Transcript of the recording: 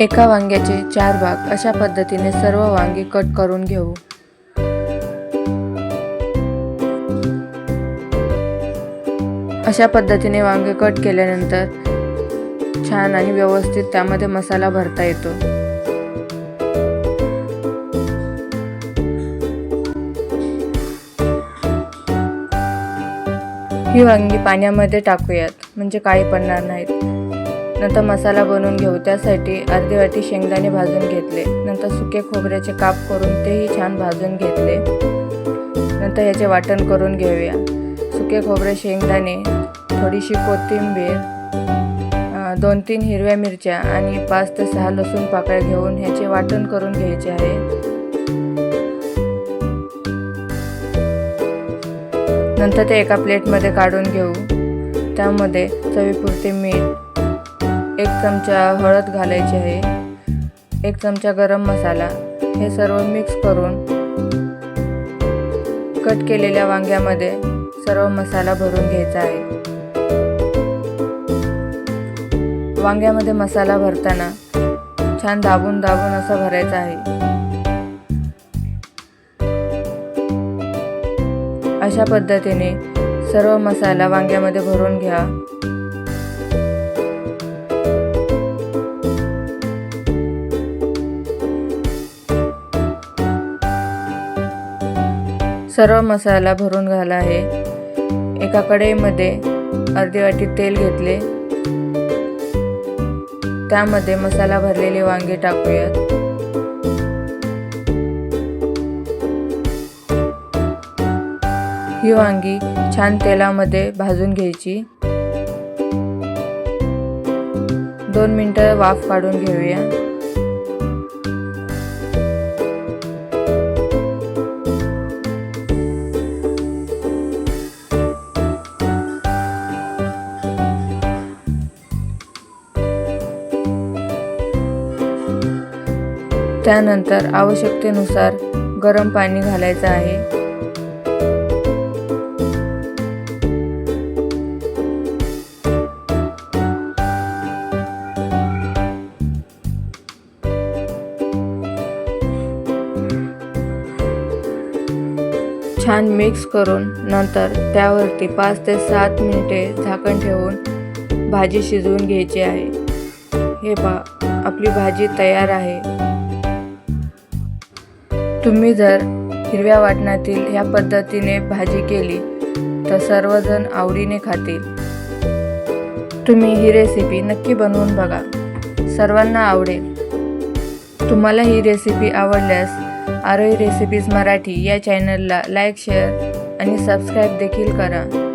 एका वांग्याचे चार भाग अशा पद्धतीने सर्व वांगी कट करून घेऊ. अशा पद्धतीने वांगे कट केल्यानंतर छान आणि व्यवस्थित त्यामध्ये मसाला भरता येतो. ही वांगी पाण्यामध्ये टाकूयात म्हणजे काळी पडणार नाहीत. नंतर मसाला बनवून घेऊ. त्यासाठी अर्धी वाटी शेंगदाणे भाजून घेतले. नंतर सुके खोबऱ्याचे काप करून तेही छान भाजून घेतले. नंतर याचे वाटण करून घेऊया. सुके खोबरे शेंगदाणे थोडीशी कोथिंबीर दोन तीन हिरव्या मिरच्या आणि पाच ते सहा लसूण पाकळ्या घेऊन ह्याचे वाटण करून घ्यायचे आहे. नंतर ते एका प्लेटमध्ये काढून घेऊ. त्यामध्ये चवीपुरते मीठ एक चमचा हळद घालायची आहे एक चमचा गरम मसाला हे सर्व मिक्स करून कट केलेल्या वांग्यामध्ये सर्व मसाला भरून घ्यायचा आहे. वांग्यामध्ये मसाला भरताना छान दाबून दाबून असा भरायचा आहे. अशा पद्धतीने सर्व मसाला वांग्यामध्ये भरून घ्या. सर्व मसाला भरून घाला आहे. एका कढईमध्ये अर्धी वाटी तेल घेतले. त्यामध्ये मसाला भरलेली वांगी टाकूयात. ही वांगी छान तेलामध्ये भाजून घ्यायची. दोन मिनटं वाफ काढून घेऊया. त्यानंतर आवश्यकतेनुसार गरम पाणी घालायचं आहे. छान मिक्स करून नंतर त्यावरती पाच ते सात मिनिटे झाकण ठेवून भाजी शिजवून घ्यायची आहे. हे पा आपली भाजी तयार आहे. तुम्ही जर हिरव्या वाटणातील ह्या पद्धतीने भाजी केली तर सर्वजण आवडीने खातील. तुम्ही ही रेसिपी नक्की बनवून बघा. सर्वांना आवडेल. तुम्हाला ही रेसिपी आवडल्यास आरोही रेसिपीज मराठी या चॅनलला लाईक शेअर आणि सबस्क्राईब देखील करा.